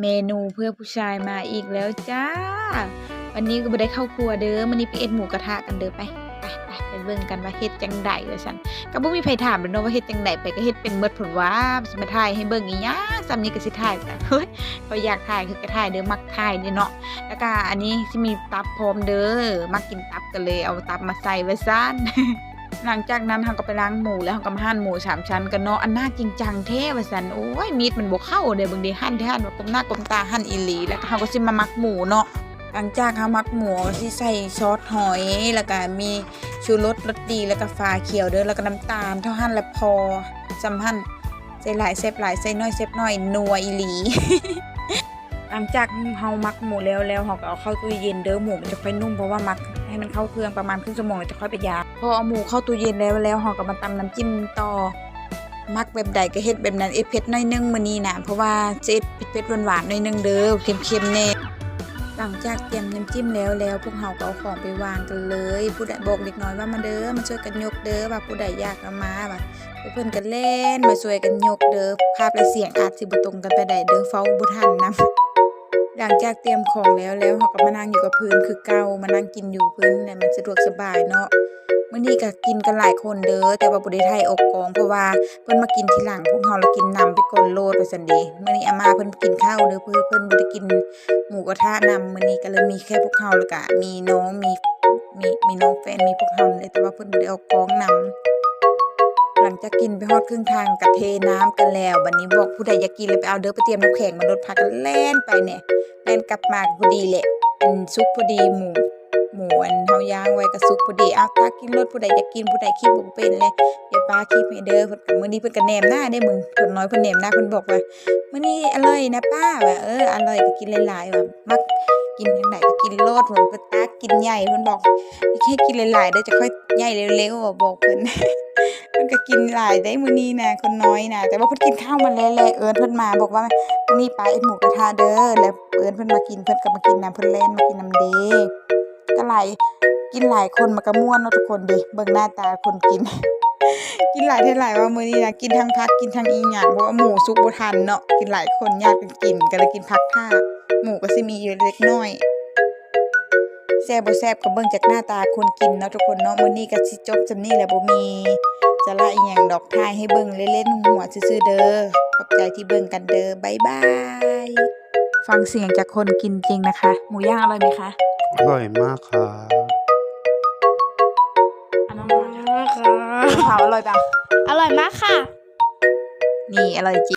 เมนูเพื่อผู้ชายมาอีกแล้วจ้า วันนี้ก็บ่ได้เข้าครัวเด้อมื้อนี้ไปเอ็ดหมูกระทะกันเด้อไปไปไปไปเบิ่งกันว่าเฮ็ดจังไดว่าซั่นก็บ่มีไผถามเลยเนาะว่าเฮ็ดจังไดไปก็เฮ็ดเป็นหมดผลว่าสิมาถ่ายให้เบิ่งอีหยังซ้ำนี้ก็สิถ่ายกันเฮ้ยพออยากถ่ายคือก็ถ่ายเด้อมักถ่ายเด้อเนาะแล้วก็อันนี้สิมีตับพร้อมเด้อมักกินตับกันเลยเอาตับมาใส่ไว้ซั่น หลังจากนั้นเราก็ไปล้างหมูแล้วเราก็มาหั่นหมูสามชั้นกันเนาะอันน่าจริงจังแท้ว่าสันโอ้ยมีดมันบ่เข้าเด้บางทีหั่นที่หั่นกลมหน้ากลมตาหั่นอีหลีแล้วเราก็สิมามักหมูเนาะหลังจากเรามักหมูที่ใส่ซอสหอยแล้วก็มีชูรสรสดีแล้วก็ฟ้าเขียวเด้อแล้วก็น้ำตาลเท่าหั่นแล้วพอจำหั่นใส่หลายเซฟหลายใส่น้อยเซฟน้อยนัวอีหลีหลังจากเฮามักหมูแล้วแล้วเฮาก็เอาเข้าตู้เย็นเด้อหมูมันจะค่อยนุ่มเพราะว่ามัก ให้มันเข้าเครื่องประมาณครึ่งชั่วโมงแล้วจะค่อยไปยางพอเอาหมูเข้าตู้เย็นแล้วแล้วเฮาก็มาตำน้ำจิ้มต่อมักแบบใดก็เฮ็ดแบบนั้นเอ็ดเผ็ดน้อยนึงมื้อนี้นะเพราะว่าเอ็ดเผ็ดหวานๆน้อยนึงเด้อเค็มๆแน่หลังจากเตรียมน้ำจิ้มแล้วแล้วพวกเฮาก็เอาของไปวางกันเลย ผู้ใดบอกเด็กน้อยว่ามาเด้อมาช่วยกันยกเด้อว่าผู้ใดอยากเอามาว่าเพื่อนกันเล่นมาช่วยกันยกเด้อภาพและเสียงอาจสิบ่ตรงกันไปได้เด้อเฝ้าบ่ทันนํ หลังจากเตรียมของแล้วแล้วเราก็มานั่งอยู่กับพื้นคือเก่ามานั่งกินอยู่พื้นเนี่ยมันสะดวกสบายเนาะมื้อนี้ก็กินกันหลายคนเด้อแต่ว่าบ่ได้ไทยอกกองเพราะว่าเพิ่นมากินทีหลังพวกเฮาแล้วกินนำไปก่อนโลดว่าซั่นเด้มื้อนี้อาม่าเพิ่นกินข้าวเด้อเพิ่นเพิ่นบ่ได้กินหมูกระทะนำมื้อนี้ก็เลยมีแค่พวกเฮาแล้วก็มีน้องมีมีมีน้องแฟนมีพวกเฮาเลยแต่ว่าเพิ่นบ่ได้ออกกองนำห ลังจากกินไปฮอดครึ่งทางก็เทน้ำกันแล้วบัดนี้บอกผู้ใดอยากกินเลยไปเอาเด้อไปเตรียมน้ำแข็งมาลดพากันแล่นไปเนี่ยแล่นกลับมากพอดีแหละเป็นซุปพอดีหมูหมูอันเฮาย่างไว้ก็ซุปพอดีเอาวตากินรสผู้ใดอยากกินผู้ใดคิดบ่เป็นเลยเดี๋ยวป้าคิดให้เด้อเพิ่นมื้อนี้เพิ่นก็แนมหน้าได้มึงเพิ่นน้อยเพิ่นแนมหน้าเพิ่นบอกว่ามื้อนี้อร่อยนะป้าว่าเอออร่อยก็กินหลายๆว่ามักกินจังไดก็กินโลดเพิ่นก็ตากินใหญ่เพิ่นบอกแค่กินหลายๆเด้อจะค่อยใหญ่เร็วๆบอกเพิ่น มันก็กินหลายได้มื้อนี้นะคนน้อยนะแต่ว่าเพิ่นกินข้าวมาแล้วแหละเอิ้นเพิ่นมาบอกว่ามื้อนี้ปลาเอ็ดหมูกระทะเด้อแล้วเอิ้นเพิ่นมากินเพิ่นก็มากินน้ำเพิ่นเล่นมากินน้ำเด้ก็หลายกินหลายคนมันก็ม่วนเนาะทุกคนด้เบิ่งหน้าตาคนกิน กินหลายเท่าไหร่ว่ามื้อนี้นะกินทั้งพักกินทั้งอีหยังเพราะว่าหมูสุกบ่ทันเนาะกินหลายคนยากกันกินก็เลยกินพักท่าหมูก็สิมีอยู่เล็กน้อยแซ่บบ่แซ่บก็เบิ่งจากหน้าตาคนกินเนาะทุกคนเนาะมื้อนี้ก็สิจบจำนี้แหละบ่มี สาระอีหยังดอกทายให้เบิ่งเล่นๆหัวซื่อๆเด้อขอบใจที่เบิ่งกันเด้อบ๊ายบายฟังเสียงจากคนกินจริงนะคะ หมูย่างอร่อยไหมคะอร่อยมากครับอันนั้นค่ะข้าวอร่อยปะอร่อยมากค่ะ นี่อร่อยจริง